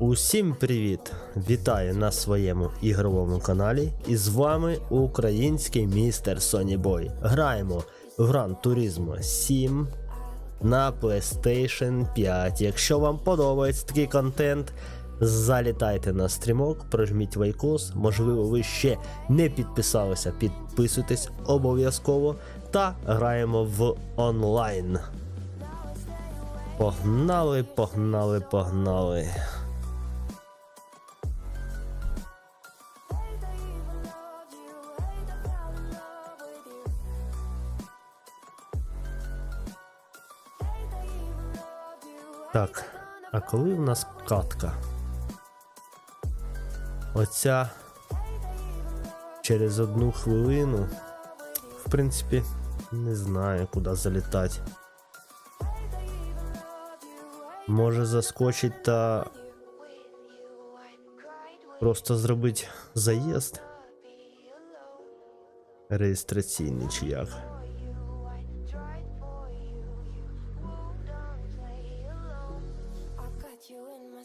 Усім привіт! Вітаю на своєму ігровому каналі. І з вами український містер Sony Граємо в Gran Turismo 7 на PlayStation 5. Якщо вам подобається такий контент, залітайте на стрімок, прожміть лайкос. Можливо, ви ще не підписалися, підписуйтесь обов'язково та граємо в онлайн. Погнали, погнали, погнали. Так, а коли в нас катка? Оця через одну хвилину. В принципі, не знаю, куди залітати. Може заскочить та просто зробити заїзд. Реєстраційний чи як. I got you in my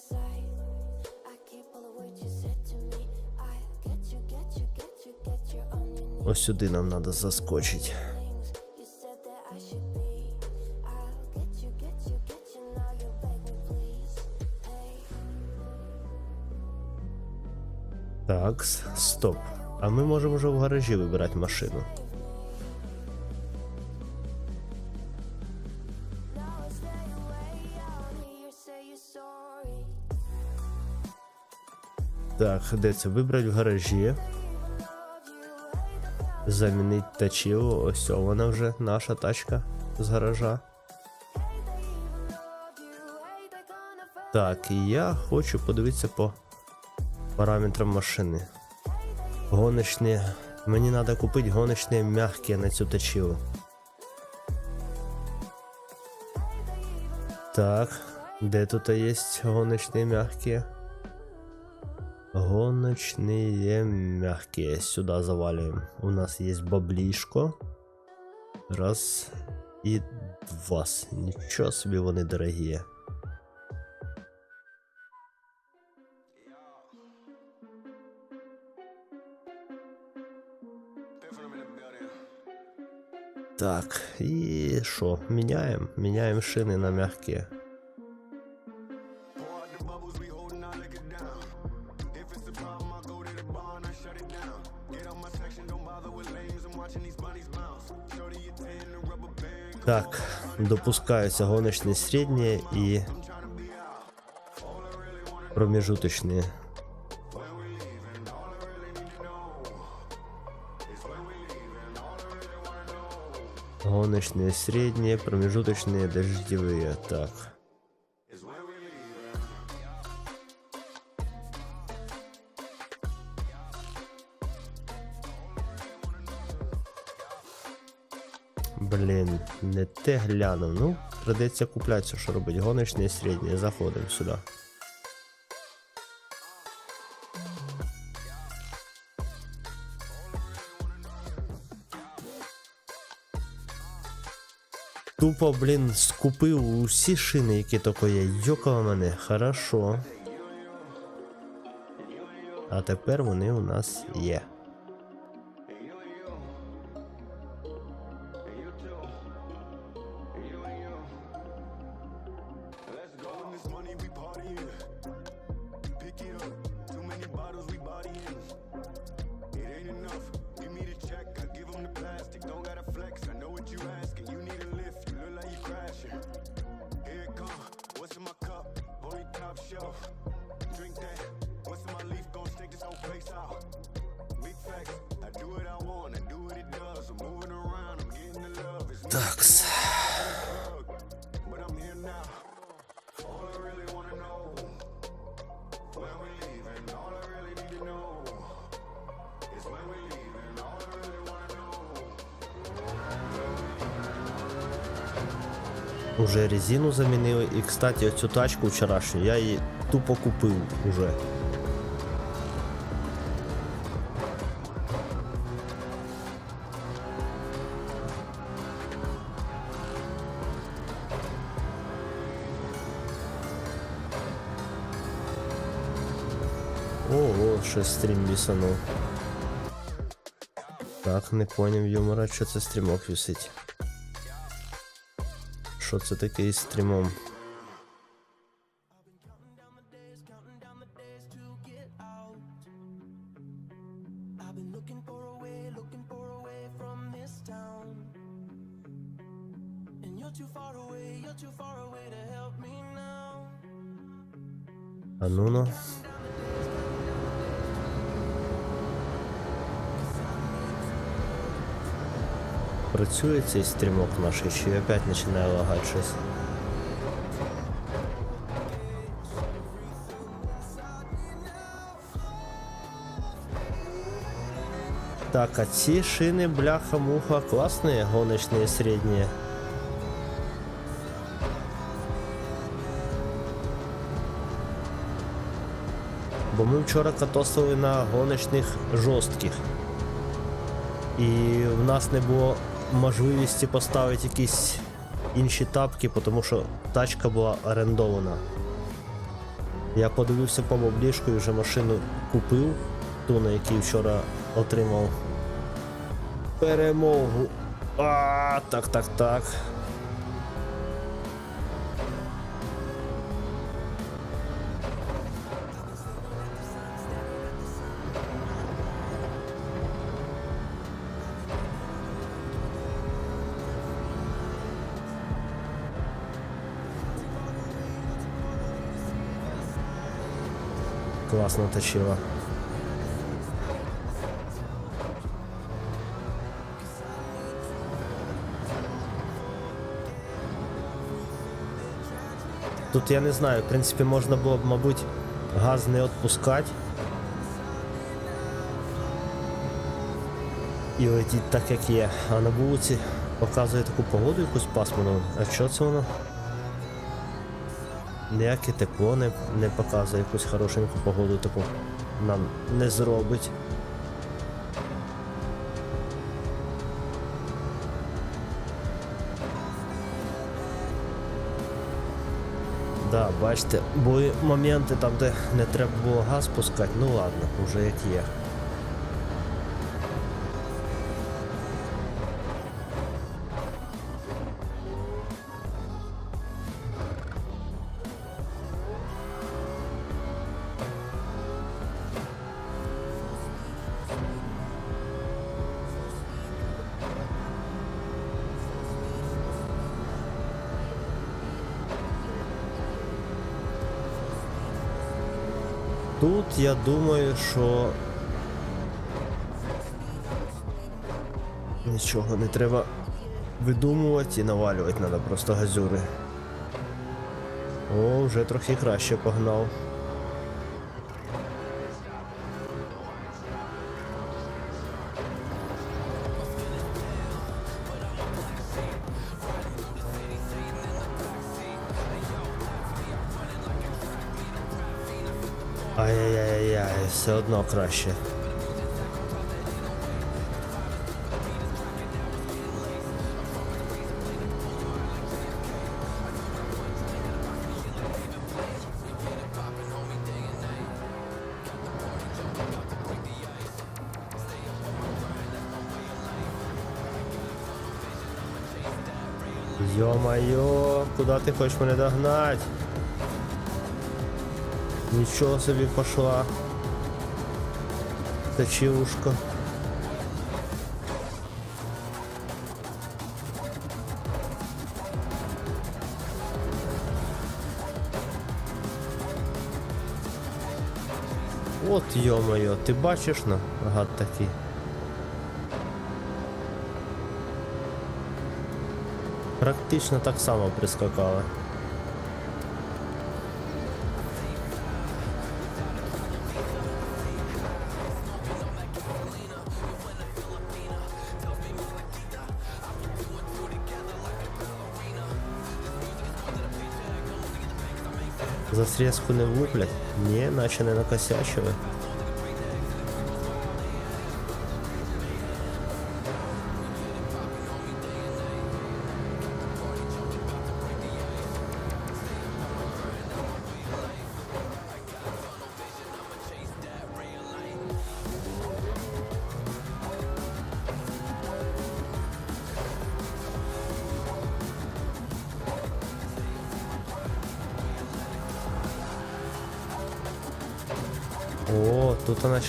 Так, стоп. А ми можемо вже в гаражі вибирати машину. Так, де це? Вибрати в гаражі. Замінити тачіву. Ось вона вже наша тачка з гаража. Так, і я хочу подивитися по параметрам машини. Гоночні. Мені треба купити гоночні м'які на цю тачіву. Так, де тут є гоночні м'які? Гоночные мягкие. Сюда заваливаем. У нас есть баблишко. Раз и два. Ничего себе вони дорогие. Так, і що? Міняємо? Міняємо шини на мягкі. Так, допускаються гоночные средние и промежуточные. Гоночные средние, промежуточные, дождевые. Так. Блін, не те глянув. Ну, придеться купляти, що робить. Гоночне і середнє. Заходимо сюди. Тупо, блін, скупив усі шини, які тільки є. Йокала мене, хорошо. А тепер вони у нас є. Такс. Уже резину замінили. І, кстати, оцю тачку вчорашню я її тупо купив уже. Щось стрім вісанув. Так, не поняв юмора, що це стрімок вісить. Що це таке із стрімом? Працює цей стрімок наш, чи опять починає лагати щось. Так, а ці шини бляха-муха классные, гоночные средние. Бо ми вчора катосили на гоночних жорстких. І в нас не було можливості поставити якісь інші тапки, тому що тачка була орендована. Я подивився по обліжку і вже машину купив, ту, на якій вчора отримав перемогу. А, так, так, так. Класно точила. Тут я не знаю, в принципі, можна було б, мабуть, газ не відпускати. І летіть так, як є. А на вулиці показує таку погоду якусь пасмурну. А що це воно? Ніяке тепло не, не показує якусь хорошеньку погоду таку нам не зробить. Да, бачите, були моменти там, де не треба було газ пускати, ну ладно, вже як є. Я думаю, що нічого не треба видумувати і навалювати треба просто газюри. О, вже трохи краще погнав. Все одно краще. Йо-майо, куди ти хочеш мене догнать? Нічого собі пошла. Точилушка. От йо-моє, ти бачиш на гад такий. Практично так само прискакали. За срізку не влуплять? Ні, наче не накосячили.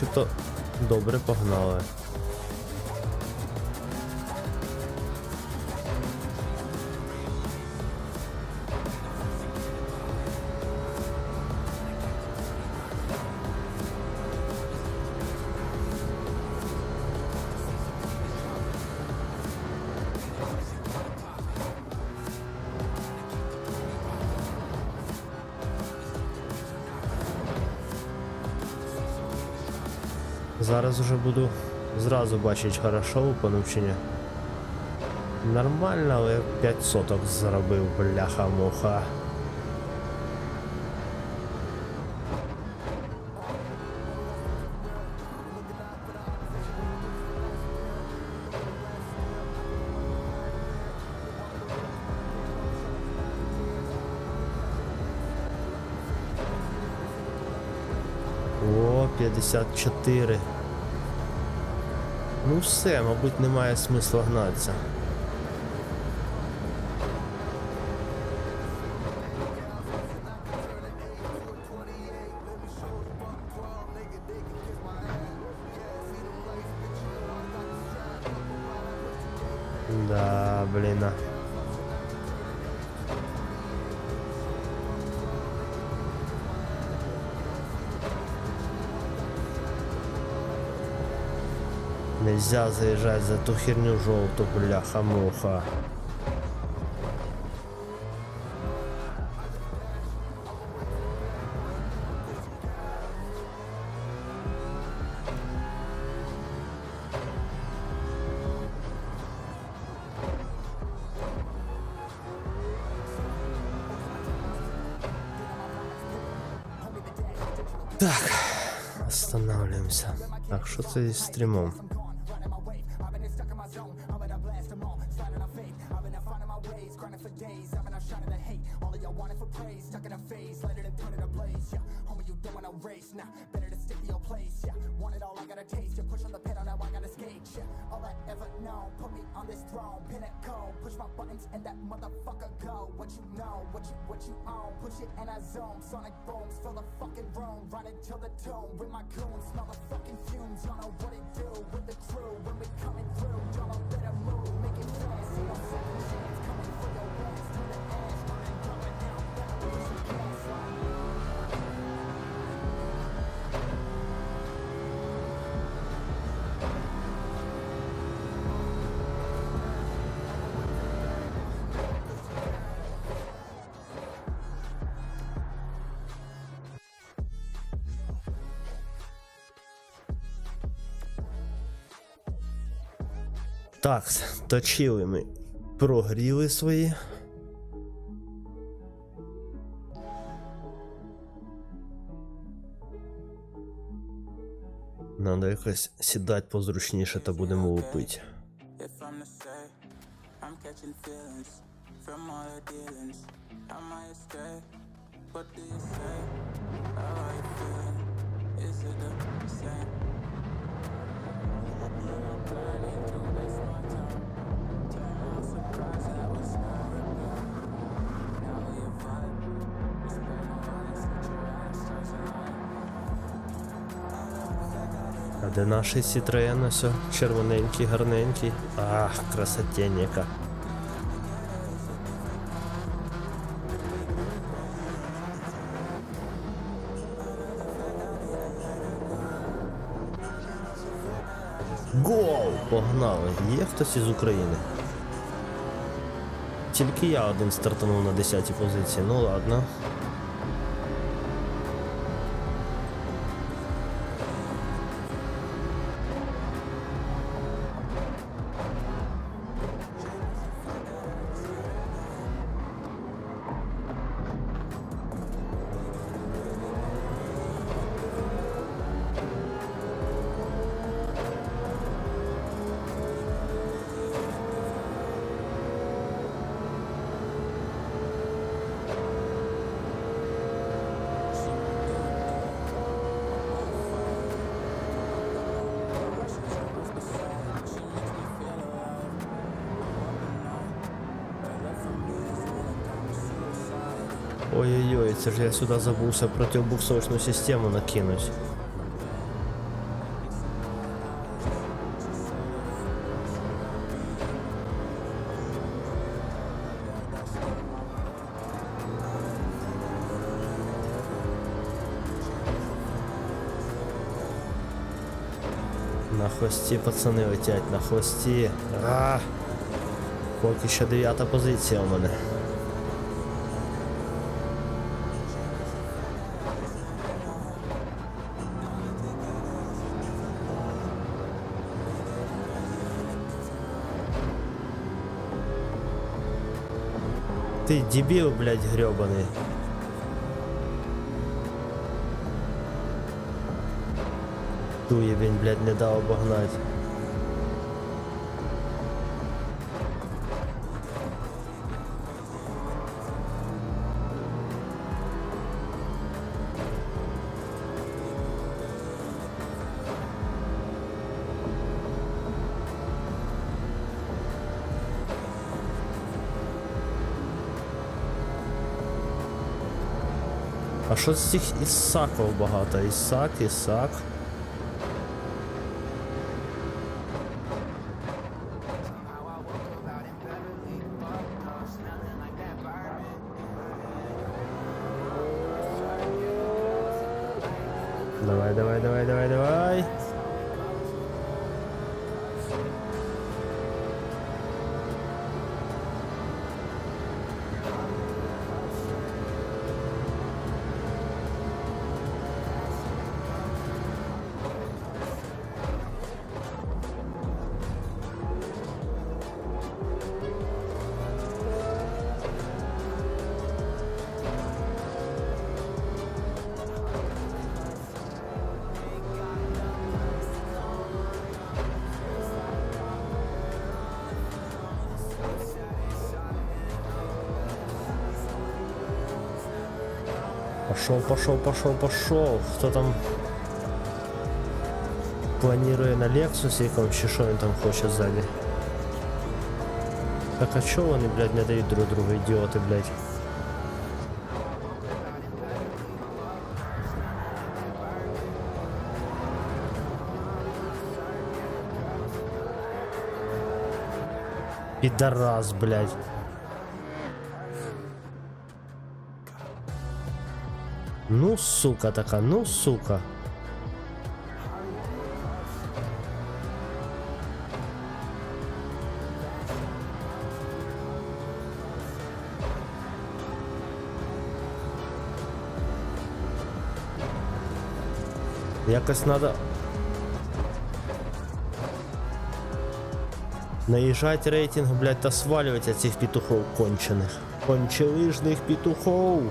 Начебто добре погнали. Зараз уже буду зразу бачити хорошо у понучення. Нормально, але 5 соток заробив, бляха-муха. О, 54. Ну все, мабуть, немає смисла гнатися. Нельзя заезжать за ту херню желтую, бляха-муха. Так, останавливаемся. Так, что ты с стримом? Так, точили ми. Прогріли свої. Надо якось сідати позручніше та будемо лупити. А де наш Citroen ось червоненький, гарненький. Ах, красотенника. Гол! Погнали! Є хтось із України? Тільки я один стартанув на 10 позиції, ну ладно. Ой-ой-ой, це ж я сюди забувся противбуксовочну систему накинуть. На хвості пацани летять, на хвості. А, Поки ще дев'ята позиція у мене. Ти дебил, блядь, гребаный. Дує він, блядь, не дав обогнать. Що з цих Ісаков багато? Ісак, Ісак. Пошел, пошел, пошел, пошел. Хто там планує на Lexus якому чи що він там хоче ззаді? Так а чого вони, блядь, не дають друг другу ідіоти, блядь? Підарас, блядь. Ну, сука така, ну, сука. Якось надо. Наїжджать рейтинг, блядь, та свалювати цих петухов кончених. Кончелижних петухов.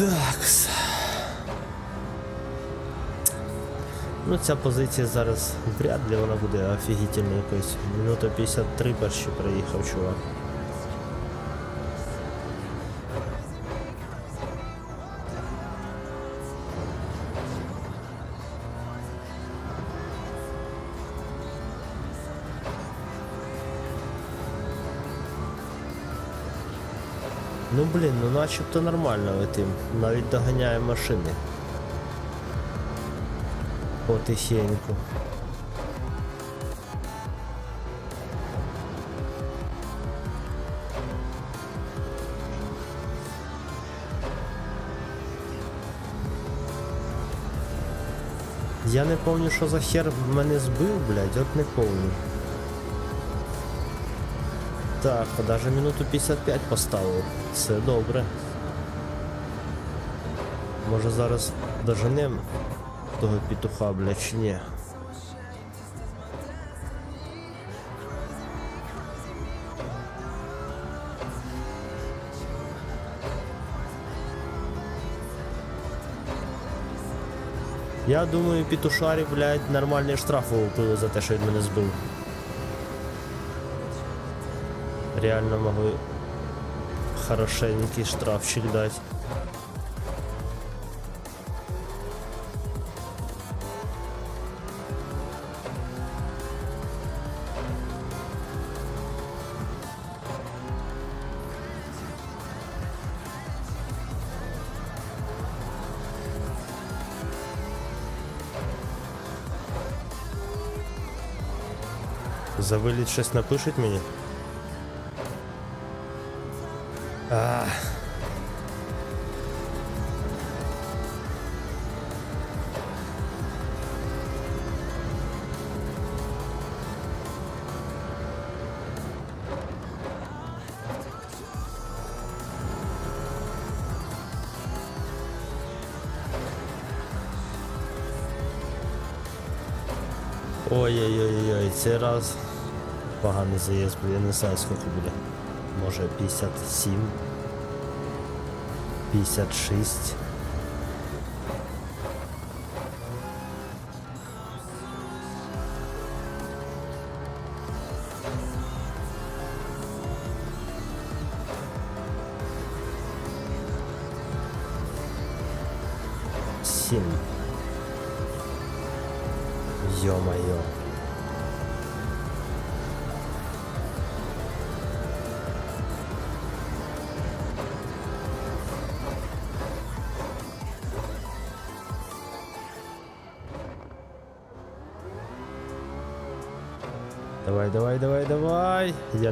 Такс. Ну, ця позиція зараз вряд ли вона буде офігітельною якось. Минута 53 перші приїхав чувак. Блін, ну начебто нормально летим. Навіть доганяє машини. Потихеньку. Я не помню, що за хер мене збив, блядь, от не помню. Так, навіть минуту 55 поставив. Все добре. Може зараз доженем того петуха, бля, чи ні? Я думаю, петушарі, блядь, нормальні штрафи випили за те, що він мене збив. Реально могу хорошенький штрафчик дать. За виліт щось напишуть мені? Ой-ой-ой-ой, цей раз поганий заїзд, я не знаю скільки буде. Може 57. 56.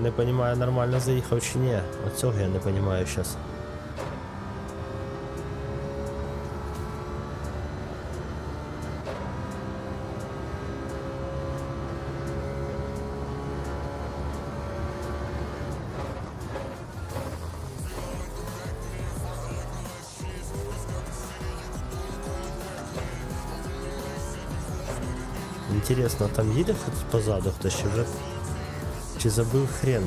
Не понимаю, нормально заїхав чи ні. Оцього я не понимаю сейчас. Інтересно, там їде хтось позаду хтось чи забыл хрен?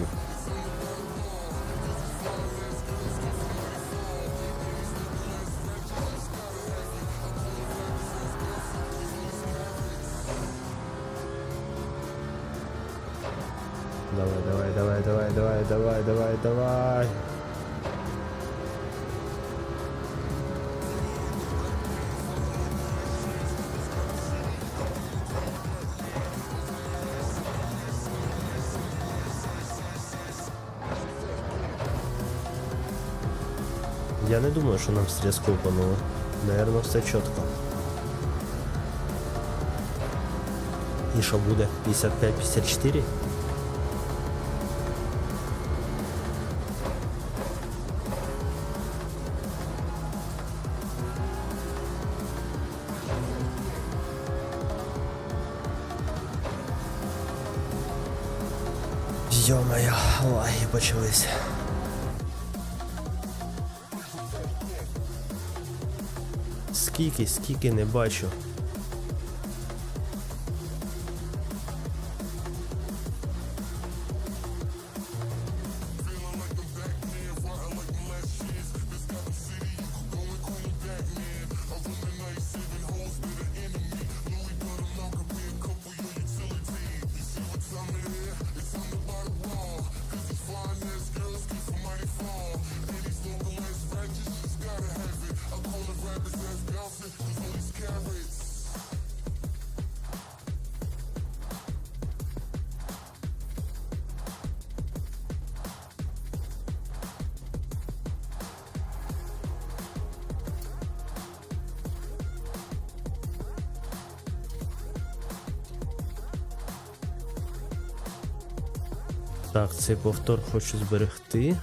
Я не думаю, що нам стрізку упануло. Наверно, все чітко. І що буде? 55-54? Йо-моє, лаги почались. Скільки, скільки не бачу. Так, цей повтор хочу зберегти.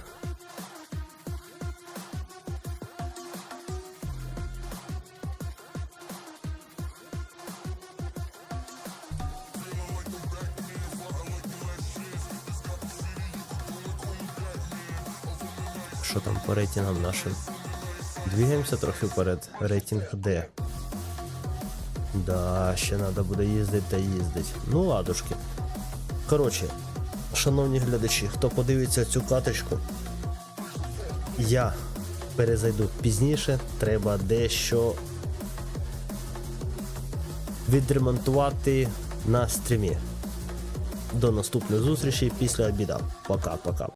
що там по рейтингам нашим? Двігаємося трохи вперед. Рейтинг Д. Да, ще треба буде їздити та їздить. Ну, ладушки. Коротше, шановні глядачі, хто подивиться цю каточку, я перезайду пізніше. Треба дещо відремонтувати на стрімі. До наступної зустрічі після обіда. Пока-пока.